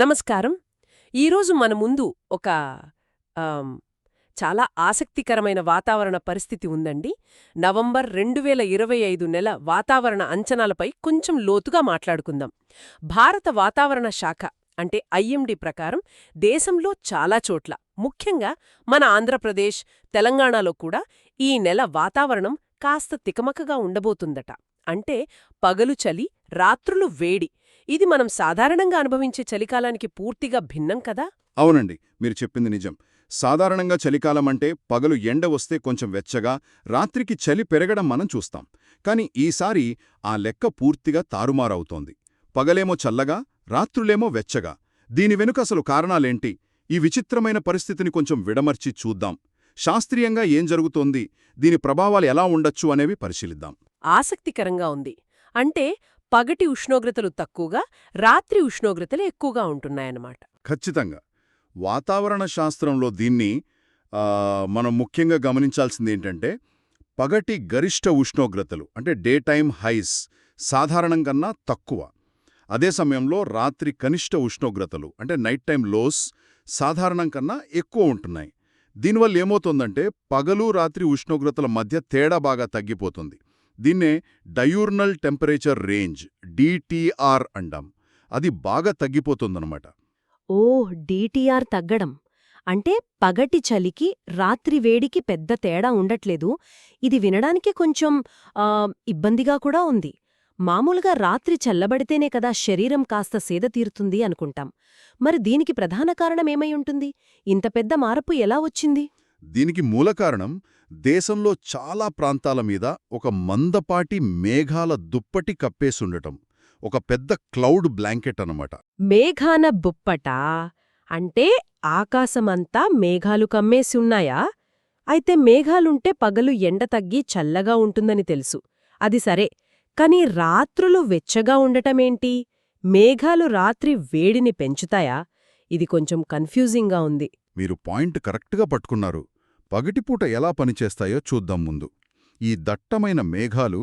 నమస్కారం. ఈరోజు మన ముందు ఒక చాలా ఆసక్తికరమైన వాతావరణ పరిస్థితి ఉందండి. నవంబర్ రెండు వేల ఇరవై ఐదు నెల వాతావరణ అంచనాలపై కొంచెం లోతుగా మాట్లాడుకుందాం. భారత వాతావరణ శాఖ అంటే ఐఎండి ప్రకారం దేశంలో చాలా చోట్ల ముఖ్యంగా మన ఆంధ్రప్రదేశ్ తెలంగాణలో కూడా ఈ నెల వాతావరణం కాస్త తికమకగా ఉండబోతుందట. అంటే పగలు చలి రాత్రులు వేడి ఇది మనం సాధారణంగా అనుభవించే చలికాలానికి పూర్తిగా భిన్నం కదా? అవునండి మీరు చెప్పింది నిజం. సాధారణంగా చలికాలం అంటే పగలు ఎండ వస్తే కొంచెం వెచ్చగా రాత్రికి చలి పెరగడం మనం చూస్తాం. కానీ ఈసారి ఆ లెక్క పూర్తిగా తారుమారవుతోంది. పగలేమో చల్లగా రాత్రులేమో వెచ్చగా. దీని వెనుక అసలు కారణాలేంటి? ఈ విచిత్రమైన పరిస్థితిని కొంచెం విడమర్చి చూద్దాం. శాస్త్రీయంగా ఏం జరుగుతోంది? దీని ప్రభావాలు ఎలా ఉండొచ్చు అనేవి పరిశీలిద్దాం. ఆసక్తికరంగా ఉంది. అంటే పగటి ఉష్ణోగ్రతలు తక్కువగా రాత్రి ఉష్ణోగ్రతలు ఎక్కువగా ఉంటున్నాయన్నమాట. ఖచ్చితంగా. వాతావరణ శాస్త్రంలో దీన్ని మనం ముఖ్యంగా గమనించాల్సింది ఏంటంటే పగటి గరిష్ట ఉష్ణోగ్రతలు అంటే డే టైమ్ హైస్ సాధారణం కన్నా తక్కువ. అదే సమయంలో రాత్రి కనిష్ట ఉష్ణోగ్రతలు అంటే నైట్ టైం లోస్ సాధారణం కన్నా ఎక్కువ ఉంటున్నాయి. దీనివల్ల ఏమవుతుందంటే పగలు రాత్రి ఉష్ణోగ్రతల మధ్య తేడా బాగా తగ్గిపోతుంది. దీన్నే డయూర్నల్ టెంపరేచర్ రేంజ్ డిటిఆర్ అంటాం. అది బాగా తగ్గిపోతుందన్నమాట. ఓ డీటీఆర్ తగ్గడం. అంటే పగటి చలికి రాత్రి వేడికి పెద్ద తేడా ఉండట్లేదు. ఇది వినడానికి కొంచెం ఇబ్బందిగా కూడా ఉంది. మామూలుగా రాత్రి చల్లబడితేనే కదా శరీరం కాస్త సేద తీరుతుంది అనుకుంటాం. మరి దీనికి ప్రధాన కారణమేమై ఉంటుంది? ఇంత పెద్ద మార్పు ఎలా వచ్చింది? దీనికి మూల కారణం దేశంలో చాలా ప్రాంతాల మీద ఒక మందపాటి మేఘాల దుప్పటి కప్పేసుండటం ఒక పెద్ద క్లౌడ్ బ్లాంకెట్ అన్నమాట. మేఘాన బుప్పటా అంటే ఆకాశమంతా మేఘాలు కమ్మేసి ఉన్నాయా అయితే మేఘాలుంటే పగలు ఎండ తగ్గి చల్లగా ఉంటుందని తెలుసు. అది సరే కాని రాత్రులు వెచ్చగా ఉండటమేంటి? మేఘాలు రాత్రి వేడిని పెంచుతాయా? ఇది కొంచెం కన్ఫ్యూజింగ్గా ఉంది. మీరు పాయింట్ కరెక్ట్గా పట్టుకున్నారు. పగటిపూట ఎలా పనిచేస్తాయో చూద్దాం ముందు. ఈ దట్టమైన మేఘాలు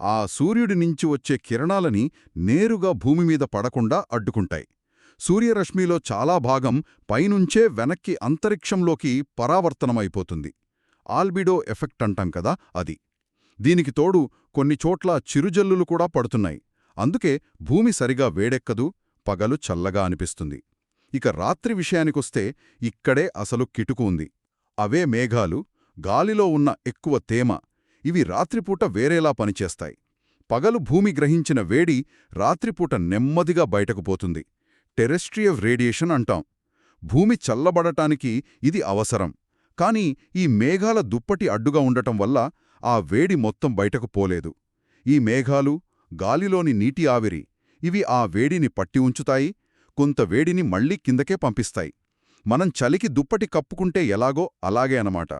ఆ సూర్యుడి నుంచి వచ్చే కిరణాలని నేరుగా భూమి మీద పడకుండా అడ్డుకుంటాయి. సూర్యరశ్మిలో చాలా భాగం పైనుంచే వెనక్కి అంతరిక్షంలోకి పరావర్తనమైపోతుంది. ఆల్బిడో ఎఫెక్ట్ అంటాం కదా అది. దీనికి తోడు కొన్ని చోట్ల చిరుజల్లులు కూడా పడుతున్నాయి. అందుకే భూమి సరిగా వేడెక్కదు పగలు చల్లగా అనిపిస్తుంది. ఇక రాత్రి విషయానికొస్తే ఇక్కడే అసలు కిటుకు ఉంది. అవే మేఘాలు గాలిలో ఉన్న ఎక్కువ తేమ ఇవి రాత్రిపూట వేరేలా పనిచేస్తాయి. పగలు భూమి గ్రహించిన వేడి రాత్రిపూట నెమ్మదిగా బయటకు పోతుంది. టెరెస్ట్రియవ్ రేడియేషన్ అంటాం. భూమి చల్లబడటానికి ఇది అవసరం. కాని ఈ మేఘాల దుప్పటి అడ్డుగా ఉండటం వల్ల ఆ వేడి మొత్తం బయటకు పోలేదు. ఈ మేఘాలు గాలిలోని నీటి ఆవిరి ఇవి ఆ వేడిని పట్టి ఉంచుతాయి కొంత వేడిని మళ్ళీ కిందకే పంపిస్తాయి. మనం చలికి దుప్పటి కప్పుకుంటే ఎలాగో అలాగే అనమాట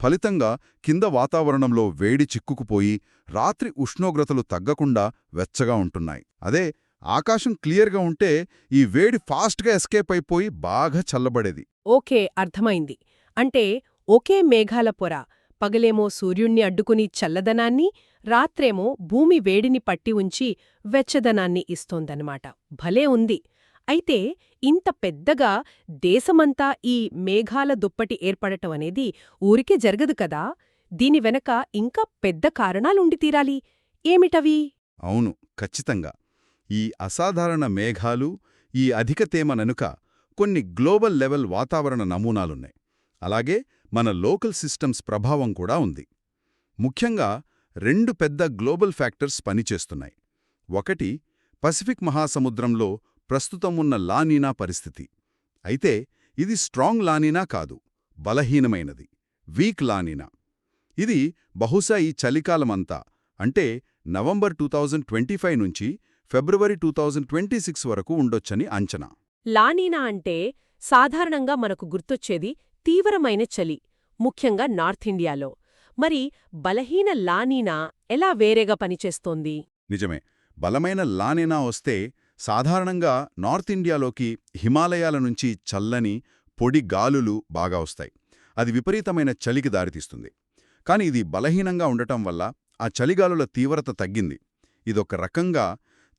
ఫలితంగా కింద వాతావరణంలో వేడి చిక్కుకుపోయి రాత్రి ఉష్ణోగ్రతలు తగ్గకుండా వెచ్చగా ఉంటున్నాయి. అదే ఆకాశం క్లియర్గా ఉంటే ఈ వేడి ఫాస్ట్గా ఎస్కేప్ అయిపోయి బాగా చల్లబడేది. ఓకే అర్థమైంది. అంటే ఒకే మేఘాల పొర పగలేమో సూర్యుణ్ణి అడ్డుకుని చల్లదనాన్ని రాత్రేమో భూమి వేడిని పట్టి ఉంచి వెచ్చదనాన్ని ఇస్తోందన్నమాట. భలే ఉంది! అయితే ఇంత పెద్దగా దేశమంతా ఈ మేఘాల దుప్పటి ఏర్పడటం అనేది ఊరికే జరగదు కదా. దీని వెనక ఇంకా పెద్ద కారణాలుండి తీరాలి. ఏమిటవి? అవును ఖచ్చితంగా. ఈ అసాధారణ మేఘాలు ఈ అధిక తేమననుక కొన్ని గ్లోబల్ లెవెల్ వాతావరణ నమూనాలున్నాయి. అలాగే మన లోకల్ సిస్టమ్స్ ప్రభావం కూడా ఉంది. ముఖ్యంగా రెండు పెద్ద గ్లోబల్ ఫ్యాక్టర్స్ పనిచేస్తున్నాయి. ఒకటి పసిఫిక్ మహాసముద్రంలో ప్రస్తుతం ఉన్న లానీనా పరిస్థితి. అయితే ఇది స్ట్రాంగ్ లానీనా కాదు బలహీనమైనది వీక్ లానీనా. ఇది బహుశా ఈ చలికాలమంతా అంటే నవంబర్ టూ నుంచి ఫిబ్రవరి టూ వరకు ఉండొచ్చని అంచనా. లానీనా అంటే సాధారణంగా మనకు గుర్తొచ్చేది తీవ్రమైన చలి ముఖ్యంగా నార్త్ ఇండియాలో. మరి బలహీన లానీనా ఎలా వేరేగా పనిచేస్తోంది? నిజమే బలమైన లానీనా వస్తే సాధారణంగా నార్త్ ఇండియాలోకి హిమాలయాల నుంచి చల్లని పొడి గాలులు బాగా వస్తాయి. అది విపరీతమైన చలికి దారితీస్తుంది. కాని ఇది బలహీనంగా ఉండటం వల్ల ఆ చలిగాలుల తీవ్రత తగ్గింది. ఇదొక రకంగా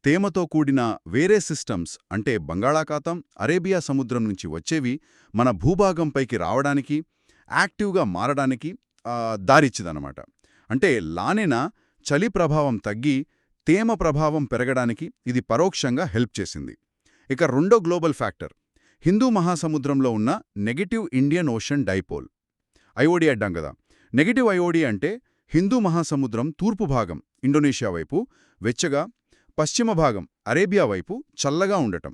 తేమతో కూడిన వేరే సిస్టమ్స్ అంటే బంగాళాఖాతం అరేబియా సముద్రం నుంచి వచ్చేవి మన భూభాగంపైకి రావడానికి యాక్టివ్గా మారడానికి దారిచ్చిదనమాట దారిచ్చిందనమాట అంటే లానిన చలి ప్రభావం తగ్గి తేమ ప్రభావం పెరగడానికి ఇది పరోక్షంగా హెల్ప్ చేసింది. ఇక రెండో గ్లోబల్ ఫ్యాక్టర్ హిందూ మహాసముద్రంలో ఉన్న negative Indian Ocean dipole. IOD అడ్డాం కదా. నెగటివ్ ఐఓడి అంటే హిందూ మహాసముద్రం తూర్పు భాగం ఇండోనేషియా వైపు వెచ్చగా పశ్చిమ భాగం అరేబియా వైపు చల్లగా ఉండటం.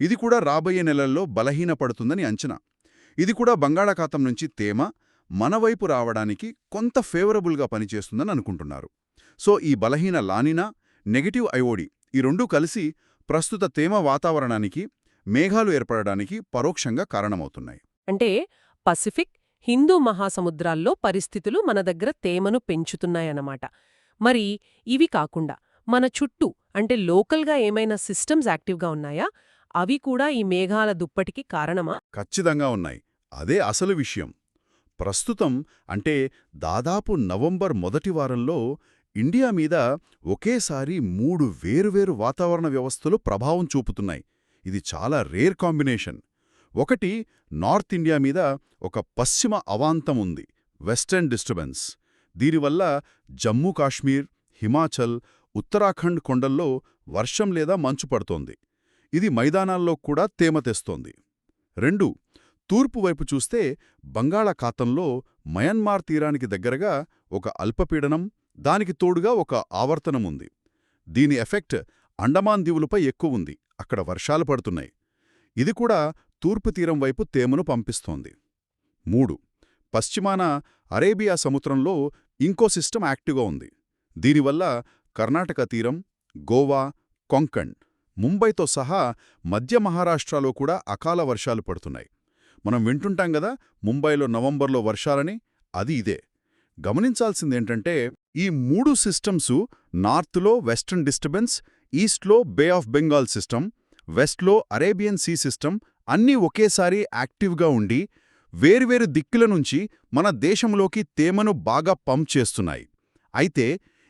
ఇది కూడా రాబోయే నెలల్లో బలహీనపడుతుందని అంచనా. ఇది కూడా బంగాళాఖాతం నుంచి తేమ మనవైపు రావడానికి కొంత ఫేవరబుల్గా పనిచేస్తుందని అనుకుంటున్నారు. సో ఈ బలహీన లానినా నెగటివ్ ఐఓడి ఈ రెండూ కలిసి ప్రస్తుత తేమ వాతావరణానికి మేఘాలు ఏర్పడడానికి పరోక్షంగా కారణమవుతున్నాయి. అంటే పసిఫిక్ హిందూ మహాసముద్రాల్లో పరిస్థితులు మన దగ్గర తేమను పెంచుతున్నాయన్నమాట. మరి ఇవి కాకుండా మన చుట్టూ అంటే లోకల్గా ఏమైనా సిస్టమ్స్ యాక్టివ్గా ఉన్నాయా? అవి కూడా ఈ మేఘాల దుప్పటికి కారణమా? ఖచ్చితంగా ఉన్నాయి. అదే అసలు విషయం. ప్రస్తుతం అంటే దాదాపు నవంబర్ మొదటి వారంలో ఇండియా మీద ఒకేసారి మూడు వేరువేరు వాతావరణ వ్యవస్థలు ప్రభావం చూపుతున్నాయి. ఇది చాలా రేర్ కాంబినేషన్. ఒకటి నార్త్ ఇండియా మీద ఒక పశ్చిమ అవాంతం ఉంది వెస్టర్న్ డిస్టర్బెన్స్. దీనివల్ల జమ్మూ కాశ్మీర్ హిమాచల్ ఉత్తరాఖండ్ కొండల్లో వర్షం లేదా మంచు పడుతోంది. ఇది మైదానాల్లో కూడా తేమ తెస్తోంది. రెండు తూర్పు వైపు చూస్తే బంగాళాఖాతంలో మయన్మార్ తీరానికి దగ్గరగా ఒక అల్పపీడనం దానికి తోడుగా ఒక ఆవర్తనముంది. దీని ఎఫెక్ట్ అండమాన్ దీవులపై ఎక్కువుంది. అక్కడ వర్షాలు పడుతున్నాయి. ఇది కూడా తూర్పు తీరం వైపు తేమను పంపిస్తోంది. మూడు. పశ్చిమాన అరేబియా సముద్రంలో ఇంకో సిస్టమ్ యాక్టివ్గా ఉంది. దీనివల్ల కర్ణాటక తీరం గోవా కొంకణ్ ముంబైతో సహా మధ్య మహారాష్ట్రలో కూడా అకాల వర్షాలు పడుతున్నాయి. మనం వింటుంటాం గదా ముంబైలో నవంబర్లో వర్షాలని అది ఇదే. గమనించాల్సిందేంటంటే ఈ మూడు సిస్టమ్సు నార్త్లో వెస్టర్న్ డిస్టర్బెన్స్ ఈస్ట్లో బే ఆఫ్ బెంగాల్ సిస్టమ్ వెస్ట్లో అరేబియన్ సీ సిస్టమ్ అన్నీ ఒకేసారి యాక్టివ్గా ఉండి వేర్వేరు దిక్కుల నుంచి మన దేశంలోకి తేమను బాగా పంప్ చేస్తున్నాయి. అయితే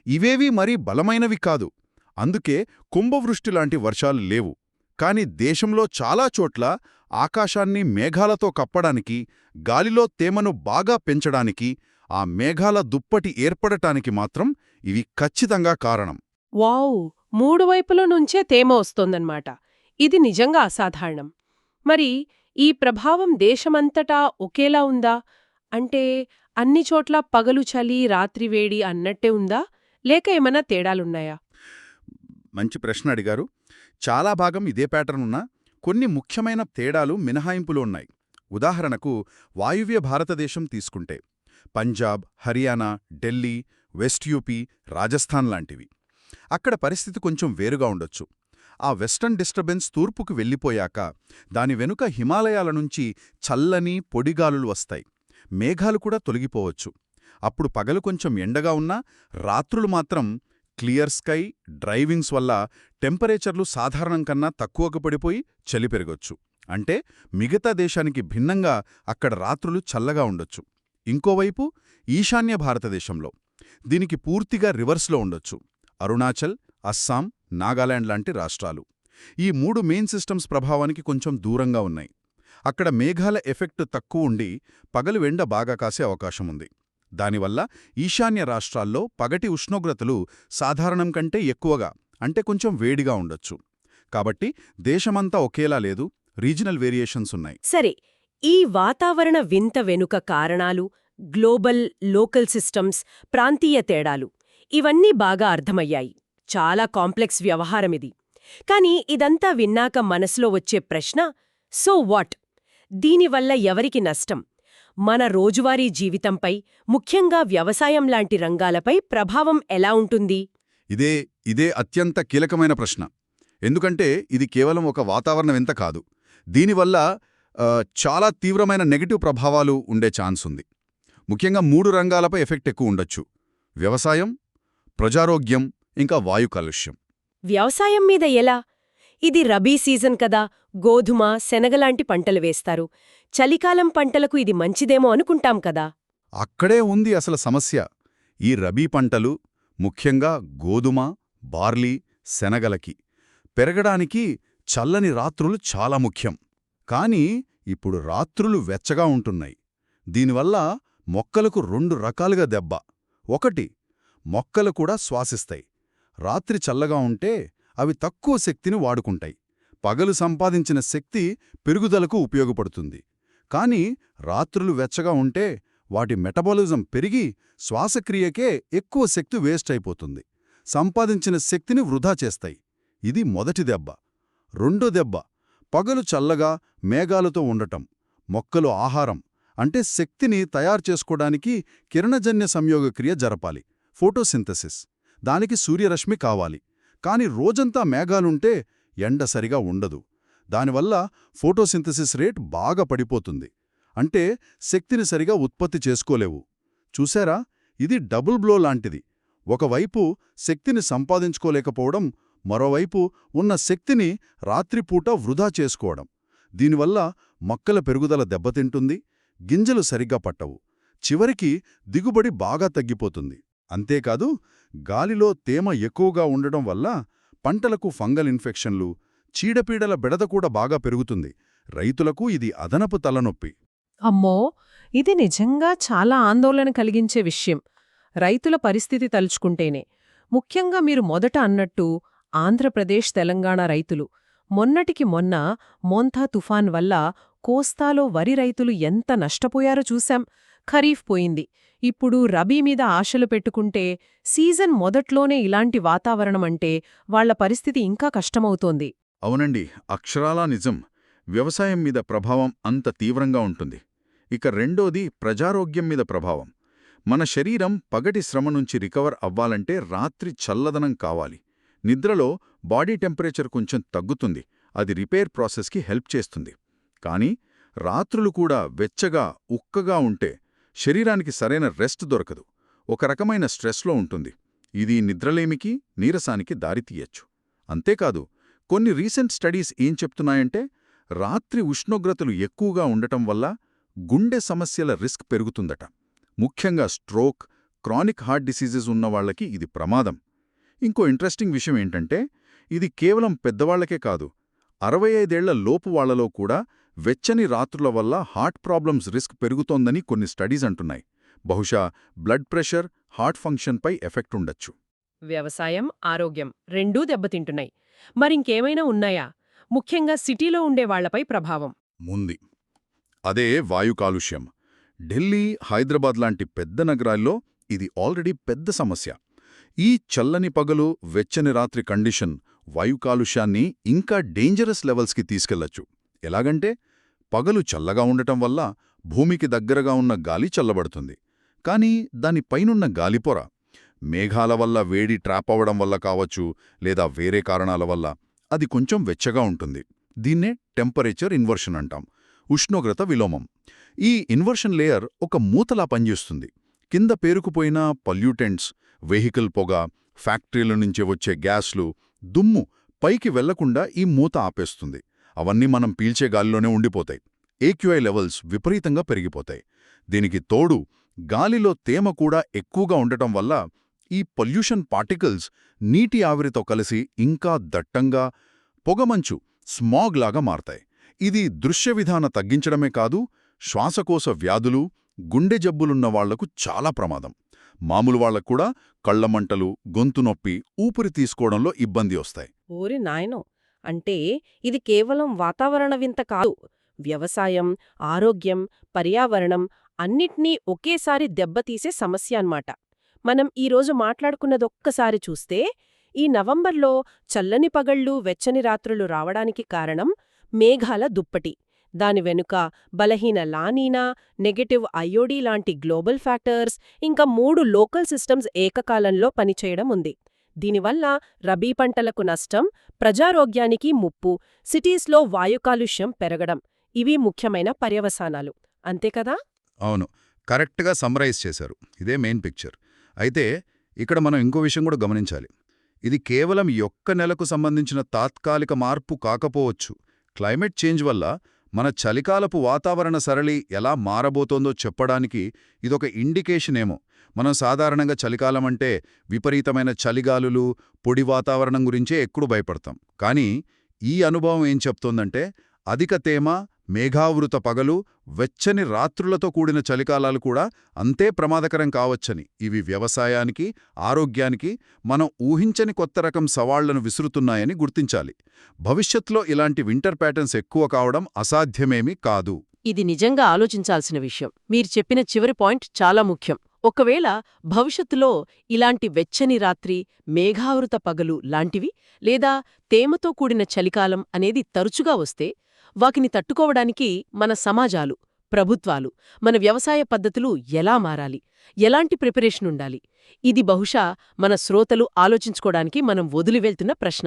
ఇవేవీ మరీ బలమైనవి కాదు. అందుకే కుంభవృష్టి లాంటి వర్షాలు లేవు. కాని దేశంలో చాలా చోట్ల ఆకాశాన్ని మేఘాలతో కప్పడానికి గాలిలో తేమను బాగా పెంచడానికి ఆ మేఘాల దుప్పటి ఏర్పడటానికి మాత్రం ఇవి ఖచ్చితంగా కారణం. వావ్! మూడు వైపుల నుంచే తేమ వస్తోందన్నమాట. ఇది నిజంగా అసాధారణం. మరి ఈ ప్రభావం దేశమంతటా ఒకేలా ఉందా? అంటే అన్ని చోట్ల పగలు చలి రాత్రి వేడి అన్నట్టే ఉందా? లేక ఏమైనా తేడాలున్నాయా? మంచి ప్రశ్న అడిగారు. చాలా భాగం ఇదే ప్యాటర్న్ ఉన్నా కొన్ని ముఖ్యమైన తేడాలు మినహాయింపులు ఉన్నాయి. ఉదాహరణకు వాయువ్య భారతదేశం తీసుకుంటే. పంజాబ్ హర్యానా ఢిల్లీ వెస్ట్ యూపీ రాజస్థాన్ లాంటివి. అక్కడ పరిస్థితి కొంచెం వేరుగా ఉండొచ్చు. ఆ వెస్టర్న్ డిస్టర్బెన్స్ తూర్పుకు వెళ్ళిపోయాక దాని వెనుక హిమాలయాల నుంచి చల్లని పొడిగాలులు వస్తాయి. మేఘాలు కూడా తొలగిపోవచ్చు. అప్పుడు పగలు కొంచెం ఎండగా ఉన్నా రాత్రులు మాత్రం క్లియర్ స్కై డ్రైవింగ్స్ వల్ల టెంపరేచర్లు సాధారణం కన్నా తక్కువకు పడిపోయి చలి పెరగొచ్చు. అంటే మిగతా దేశానికి భిన్నంగా అక్కడ రాత్రులు చల్లగా ఉండొచ్చు. ఇంకోవైపు ఈశాన్య భారతదేశంలో దీనికి పూర్తిగా రివర్స్లో ఉండొచ్చు. అరుణాచల్ అస్సాం నాగాలాండ్ లాంటి రాష్ట్రాలు. ఈ మూడు మెయిన్ సిస్టమ్స్ ప్రభావానికి కొంచెం దూరంగా ఉన్నాయి. అక్కడ మేఘాల ఎఫెక్ట్ తక్కువ ఉండి పగలు వెండ బాగా కాసే అవకాశం ఉంది. దానివల్ల ఈశాన్య రాష్ట్రాల్లో పగటి ఉష్ణోగ్రతలు సాధారణం కంటే ఎక్కువగా అంటే కొంచెం వేడిగా ఉండొచ్చు. కాబట్టి దేశమంతా ఒకేలా లేదు రీజనల్ వేరియేషన్స్ ఉన్నాయి. సరే ఈ వాతావరణ వింత వెనుక కారణాలు గ్లోబల్ లోకల్ సిస్టమ్స్ ప్రాంతీయ తేడాలు ఇవన్నీ బాగా అర్థమయ్యాయి. చాలా కాంప్లెక్స్ వ్యవహారమిది. కాని ఇదంతా విన్నాక మనసులో వచ్చే ప్రశ్న సో వాట్? దీనివల్ల ఎవరికి నష్టం? మన రోజువారీ జీవితంపై ముఖ్యంగా వ్యవసాయం లాంటి రంగాలపై ప్రభావం ఎలా ఉంటుంది? ఇదే ఇదే అత్యంత కీలకమైన ప్రశ్న. ఎందుకంటే ఇది కేవలం ఒక వాతావరణ వింత కాదు. దీనివల్ల చాలా తీవ్రమైన నెగటివ్ ప్రభావాలు ఉండే ఛాన్స్ ఉంది. ముఖ్యంగా మూడు రంగాలపై ఎఫెక్ట్ ఎక్కువ ఉండొచ్చు. వ్యవసాయం ప్రజారోగ్యం ఇంకా వాయు కాలుష్యం. వ్యవసాయం మీద ఎలా? ఇది రబీ సీజన్ కదా గోధుమ శనగలాంటి పంటలు వేస్తారు. చలికాలం పంటలకు ఇది మంచిదేమో అనుకుంటాం కదా. అక్కడే ఉంది అసలు సమస్య. ఈ రబీ పంటలు ముఖ్యంగా గోధుమ బార్లీ శనగలకి పెరగడానికి చల్లని రాత్రులు చాలా ముఖ్యం. కానీ ఇప్పుడు రాత్రులు వెచ్చగా ఉంటున్నాయి. దీనివల్ల మొక్కలకు రెండు రకాలుగా దెబ్బ. ఒకటి మొక్కలు కూడా శ్వాసిస్తాయి. రాత్రి చల్లగా ఉంటే అవి తక్కువ శక్తిని వాడుకుంటాయి. పగలు సంపాదించిన శక్తి పెరుగుదలకు ఉపయోగపడుతుంది. కాని రాత్రులు వెచ్చగా ఉంటే వాటి మెటబాలిజం పెరిగి శ్వాసక్రియకే ఎక్కువ శక్తి వేస్ట్ అయిపోతుంది. సంపాదించిన శక్తిని వృధా చేస్తాయి. ఇది మొదటి దెబ్బ. రెండో దెబ్బ పగలు చల్లగా మేఘాలతో ఉండటం మొక్కలు ఆహారం అంటే శక్తిని తయారు చేసుకోవడానికి కిరణజన్య సంయోగక్రియ జరపాలి ఫోటోసింథసిస్. దానికి సూర్యరశ్మి కావాలి. కాని రోజంతా మేఘాలుంటే ఎండ సరిగా ఉండదు. దానివల్ల ఫోటోసింథసిస్ రేట్ బాగా పడిపోతుంది. అంటే శక్తిని సరిగా ఉత్పత్తి చేసుకోలేవు. చూశారా? ఇది డబుల్ బ్లో లాంటిది. ఒకవైపు శక్తిని సంపాదించుకోలేకపోవడం మరోవైపు ఉన్న శక్తిని రాత్రిపూట వృధా చేసుకోవడం. దీనివల్ల మొక్కల పెరుగుదల దెబ్బతింటుంది గింజలు సరిగ్గా పట్టవు చివరికి దిగుబడి బాగా తగ్గిపోతుంది. అంతేకాదు గాలిలో తేమ ఎక్కువగా ఉండడం వల్ల పంటలకు ఫంగల్ ఇన్ఫెక్షన్లు చీడపీడల బెడద కూడా బాగా పెరుగుతుంది. రైతులకు ఇది అదనపు తలనొప్పి. అమ్మో! ఇది నిజంగా చాలా ఆందోళన కలిగించే విషయం. రైతుల పరిస్థితి తలుచుకుంటేనే. ముఖ్యంగా మీరు మొదట అన్నట్టు ఆంధ్రప్రదేశ్ తెలంగాణ రైతులు. మొన్నటికి మొన్న మోంథా తుఫాన్ వల్ల కోస్తాలో వరి రైతులు ఎంత నష్టపోయారో చూశాం. ఖరీఫ్ పోయింది. ఇప్పుడు రబీ మీద ఆశలు పెట్టుకుంటే సీజన్ మొదట్లోనే ఇలాంటి వాతావరణమంటే వాళ్ళ పరిస్థితి ఇంకా కష్టమవుతోంది. అవునండి అక్షరాలా నిజం. వ్యవసాయం మీద ప్రభావం అంత తీవ్రంగా ఉంటుంది. ఇక రెండోది ప్రజారోగ్యం మీద ప్రభావం. మన శరీరం పగటి శ్రమ నుంచి రికవర్ అవ్వాలంటే రాత్రి చల్లదనం కావాలి. నిద్రలో బాడీ టెంపరేచర్ కొంచెం తగ్గుతుంది. అది రిపేర్ ప్రాసెస్కి హెల్ప్ చేస్తుంది. కానీ రాత్రులు కూడా వెచ్చగా ఉక్కగా ఉంటే శరీరానికి సరైన రెస్ట్ దొరకదు. ఒక రకమైన స్ట్రెస్లో ఉంటుంది. ఇది నిద్రలేమికి నీరసానికి దారితీయచ్చు అంతేకాదు కొన్ని రీసెంట్ స్టడీస్ ఏం చెప్తున్నాయంటే రాత్రి ఉష్ణోగ్రతలు ఎక్కువగా ఉండటం వల్ల గుండె సమస్యల రిస్క్ పెరుగుతుందట. ముఖ్యంగా స్ట్రోక్ క్రానిక్ హార్ట్ డిసీజెస్ ఉన్నవాళ్ళకి ఇది ప్రమాదం. ఇంకో ఇంట్రెస్టింగ్ విషయం ఏంటంటే ఇది కేవలం పెద్దవాళ్ళకే కాదు అరవై ఐదేళ్ళ లోపు వాళ్ళలో కూడా వెచ్చని రాత్రుల వల్ల హార్ట్ ప్రాబ్లమ్స్ రిస్క్ పెరుగుతోందని కొన్ని స్టడీస్ అంటున్నాయి. బహుశా బ్లడ్ ప్రెషర్ హార్ట్ ఫంక్షన్పై ఎఫెక్ట్ ఉండొచ్చు. వ్యవసాయం ఆరోగ్యం రెండూ దెబ్బతింటున్నాయి. మరింకేమైనా ఉన్నాయా? ముఖ్యంగా సిటీలో ఉండే వాళ్ళపై ప్రభావం. ముంది. అదే వాయు కాలుష్యం. ఢిల్లీ హైదరాబాద్ లాంటి పెద్ద నగరాల్లో ఇది ఆల్రెడీ పెద్ద సమస్య. ఈ చల్లని పగలు వెచ్చని రాత్రి కండిషన్ వాయు కాలుష్యాన్ని ఇంకా డేంజరస్ లెవెల్స్కి తీసుకెళ్ళొచ్చు. ఎలాగంటే పగలు చల్లగా ఉండటం వల్ల భూమికి దగ్గరగా ఉన్న గాలి చల్లబడుతుంది. కానీ దాని పైనున్న గాలిపొర మేఘాల వల్ల వేడి ట్రాప్ అవ్వడం వల్ల కావచ్చు లేదా వేరే కారణాల వల్ల అది కొంచెం వెచ్చగా ఉంటుంది. దీన్నే టెంపరేచర్ ఇన్వర్షన్ అంటాం. ఉష్ణోగ్రత విలోమం. ఈ ఇన్వర్షన్ లేయర్ ఒక మూతలా పనిచేస్తుంది. కింద పేరుకుపోయిన పల్యూటెంట్స్ వెహికల్ పొగ ఫ్యాక్టరీల నుంచి వచ్చే గ్యాస్లు దుమ్ము పైకి వెళ్ళకుండా ఈ మూత ఆపేస్తుంది. అవన్నీ మనం పీల్చే గాలిలోనే ఉండిపోతాయి. ఏక్యూఐ లెవెల్స్ విపరీతంగా పెరిగిపోతాయి. దీనికి తోడు గాలిలో తేమ కూడా ఎక్కువగా ఉండటం వల్ల ఈ పొల్యూషన్ పార్టికల్స్ నీటి ఆవిరితో కలిసి ఇంకా దట్టంగా పొగమంచు స్మాగ్ లాగా మారతాయి. ఇది దృశ్య విధాన తగ్గించడమే కాదు శ్వాసకోశ వ్యాధులు గుండె జబ్బులున్న వాళ్ళకు చాలా ప్రమాదం. మామూలు వాళ్ళకు కూడా కళ్ళమంటలు గొంతు నొప్పి ఊపిరి తీసుకోవడంలో ఇబ్బంది వస్తాయి. ఓరి నాయనో! అంటే ఇది కేవలం వాతావరణ వింత కాదు. వ్యవసాయం ఆరోగ్యం పర్యావరణం అన్నిట్నీ ఒకేసారి దెబ్బతీసే సమస్య అన్నమాట. మనం ఈరోజు మాట్లాడుకున్నదొక్కసారి చూస్తే ఈ నవంబర్లో చల్లని పగళ్ళు వెచ్చని రాత్రులు రావడానికి కారణం మేఘాల దుప్పటి. దాని వెనుక బలహీన లానీనా నెగటివ్ అయోడీ లాంటి గ్లోబల్ ఫ్యాక్టర్స్ ఇంకా మూడు లోకల్ సిస్టమ్స్ ఏకకాలంలో పనిచేయడం ఉంది. దీనివల్ల రబీ పంటలకు నష్టం ప్రజారోగ్యానికి ముప్పు సిటీస్లో వాయు కాలుష్యం పెరగడం ఇవి ముఖ్యమైన పర్యవసానాలు. అంతేకదా అవును. కరెక్ట్గా సమ్మరైజ్ చేశారు. ఇదే మెయిన్ పిక్చర్. అయితే ఇక్కడ మనం ఇంకో విషయం కూడా గమనించాలి. ఇది కేవలం ఒక్క నెలకు సంబంధించిన తాత్కాలిక మార్పు కాకపోవచ్చు. క్లైమేట్ చేంజ్ వల్ల మన చలికాలపు వాతావరణ సరళి ఎలా మారబోతోందో చెప్పడానికి ఇదొక ఇండికేషన్ ఏమో మనం సాధారణంగా చలికాలం అంటే విపరీతమైన చలిగాలులు పొడి వాతావరణం గురించే ఎక్కువ భయపడతాం. కానీ ఈ అనుభవం ఏం చెప్తోందంటే అధిక తేమ మేఘావృత పగలు వెచ్చని రాత్రులతో కూడిన చలికాలాలు కూడా అంతే ప్రమాదకరం కావచ్చని. ఇవి వ్యవసాయానికి ఆరోగ్యానికి మనం ఊహించని కొత్త రకం సవాళ్ళను విసురుతున్నాయని గుర్తించాలి. భవిష్యత్లో ఇలాంటి వింటర్ ప్యాటర్న్స్ ఎక్కువ కావడం అసాధ్యమేమీ కాదు. ఇది నిజంగా ఆలోచించాల్సిన విషయం. మీరు చెప్పిన చివరి పాయింట్ చాలా ముఖ్యం. ఒకవేళ భవిష్యత్తులో ఇలాంటి వెచ్చని రాత్రి మేఘావృత పగలు లాంటివి లేదా తేమతో కూడిన చలికాలం అనేది తరచుగా వస్తే వాకిని తట్టుకోవడానికి మన సమాజాలు ప్రభుత్వాలు మన వ్యవసాయ పద్ధతులు ఎలా మారాలి? ఎలాంటి ప్రిపరేషన్ ఉండాలి? ఇది బహుశా మన శ్రోతలు ఆలోచించుకోవడానికి మనం వదిలివెళ్తున్న ప్రశ్న.